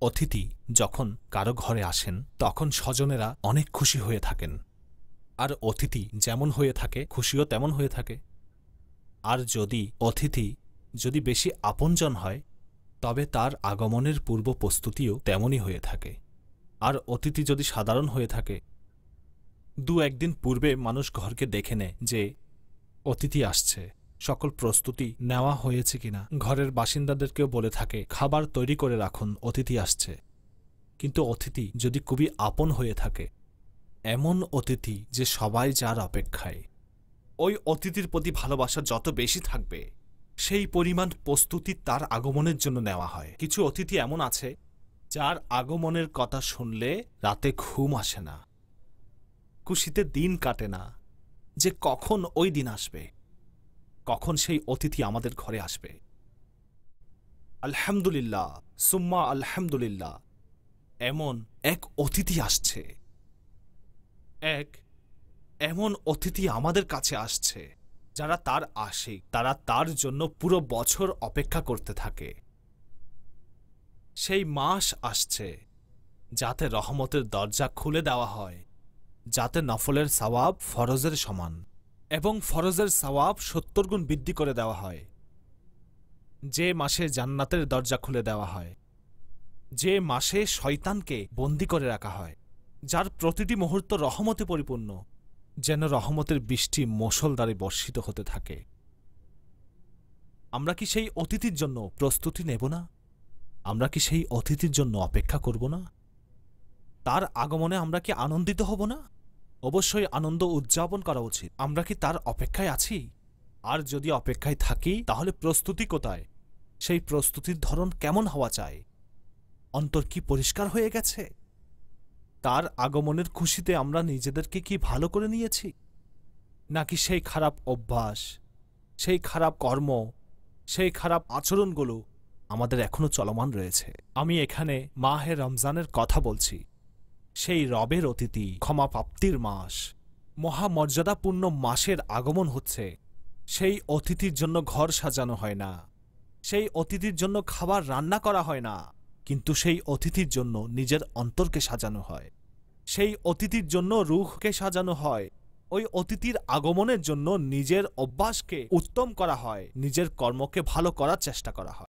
অতিথি যখন কারও ঘরে আসেন, তখন স্বজনেরা অনেক খুশি হয়ে থাকেন। আর অতিথি যেমন হয়ে থাকে, খুশিও তেমন হয়ে থাকে। আর যদি অতিথি যদি বেশি আপনজন হয়, তবে তার আগমনের পূর্ব প্রস্তুতিও তেমনই হয়ে থাকে। আর অতিথি যদি সাধারণ হয়ে থাকে দু একদিন পূর্বে মানুষ ঘরকে দেখে নেয় যে অতিথি আসছে। সকল প্রস্তুতি নেওয়া হয়েছে কিনা। ঘরের বাসিন্দাদেরকেও বলে থাকে, খাবার তৈরি করে রাখুন, অতিথি আসছে। কিন্তু অতিথি যদি খুবই আপন হয়ে থাকে, এমন অতিথি যে সবাই যার অপেক্ষায়। ওই অতিথির প্রতি ভালোবাসা যত বেশি থাকবে, সেই পরিমাণ প্রস্তুতি তার আগমনের জন্য নেওয়া হয়। কিছু অতিথি এমন আছে, যার আগমনের কথা শুনলে রাতে ঘুম আসে না, খুশিতে দিন কাটে না, যে কখন ওই দিন আসবে। কখন সেই অতিথি আমাদের ঘরে আসবে? আলহামদুলিল্লাহ, সুম্মা আলহামদুলিল্লাহ। এমন এক অতিথি আসছে। এক এমন অতিথি আমাদের কাছে আসছে, যারা তার আসে তারা তার জন্য পুরো বছর অপেক্ষা করতে থাকে। সেই মাস আসছে, যাতে রহমতের দরজা খুলে দেওয়া হয়, যাতে নফলের সওয়াব ফরজের সমান। এবং ফরজের সওয়াব সত্তর গুণ বৃদ্ধি করে দেওয়া হয়। যে মাসে জান্নাতের দরজা খুলে দেওয়া হয়, যে মাসে শয়তানকে বন্দি করে রাখা হয়, যার প্রতিটি মুহূর্ত রহমতে পরিপূর্ণ, যেন রহমতের বৃষ্টি মোশলদারে বর্ষিত হতে থাকে। আমরা কি সেই অতিথির জন্য প্রস্তুতি নেব না? আমরা কি সেই অতিথির জন্য অপেক্ষা করব না? তার আগমনে আমরা কি আনন্দিত হব না? অবশ্যই আনন্দ উদযাপন করা উচিত। আমরা কি তার অপেক্ষায় আছি? আর যদি অপেক্ষায় থাকি, তাহলে প্রস্তুতি কোথায়? সেই প্রস্তুতির ধরন কেমন হওয়া চাই? অন্তর কি পরিষ্কার হয়ে গেছে? তার আগমনের খুশিতে আমরা নিজেদেরকে কি ভালো করে নিয়েছি? নাকি সেই খারাপ অভ্যাস, সেই খারাপ কর্ম, সেই খারাপ আচরণগুলো আমাদের এখনও চলমান রয়েছে? আমি এখানে মাহে রমজানের কথা বলছি। সেই রবের অতিথি, ক্ষমা প্রাপ্তির মাস। মহামর্যাদাপূর্ণ মাসের আগমন হচ্ছে। সেই অতিথির জন্য ঘর সাজানো হয় না। সেই অতিথির জন্য খাবার রান্না করা হয় না। কিন্তু সেই অতিথির জন্য নিজের অন্তরকে সাজানো হয়। সেই অতিথির জন্য রুখকে সাজানো হয়। ওই অতিথির আগমনের জন্য নিজের অভ্যাসকে উত্তম করা হয়। নিজের কর্মকে ভালো করার চেষ্টা করা হয়।